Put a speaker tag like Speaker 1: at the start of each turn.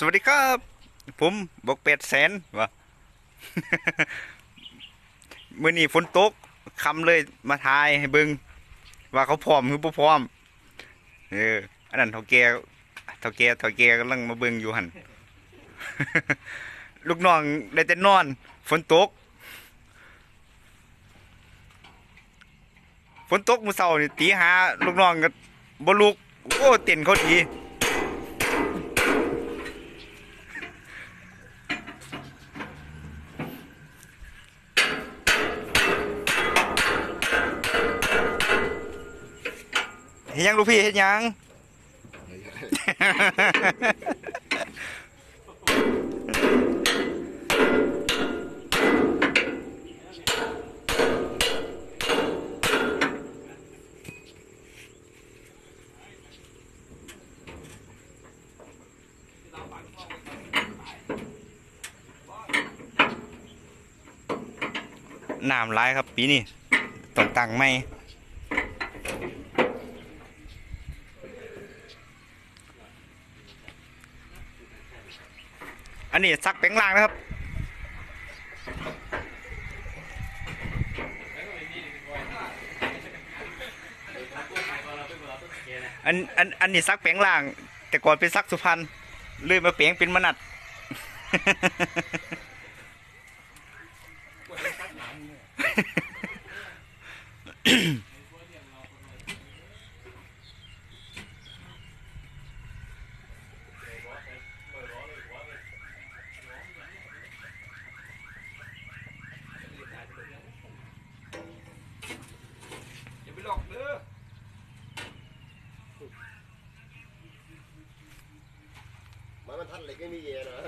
Speaker 1: สวัสดีครับ ผมบกเป็ดแสนวะเมื่อนี้ฝนตกคำเลยมาทายให้เบิงว่าเขาพร้อมหรือบ่พร้อมเอออันนั้นเท่าแกเท่าแกเท่าแกกำลังมาเบิงอยู่หันลูกน้องได้แต่นอน ฝนตก ฝนตกมื้อเช้านี่ตีหาลูกน้องก็บ่ลุกโอ้เต้นเขาดี เฮ็ดยังลูกพี่เฮ็ดยังน้ำร้ายครับปีนี้ต้องตังไม่ อันนี้ซักแปลงล่างนะครับอันอันอันนี้ซักแปลงล่าง แต่ก่อนเป็นซักสุพรรณเลยมาเปลงเป็นมนัด
Speaker 2: อย่าไปหลอกเด้อ มันมันทันเหล็กไม่มีเย็นนะ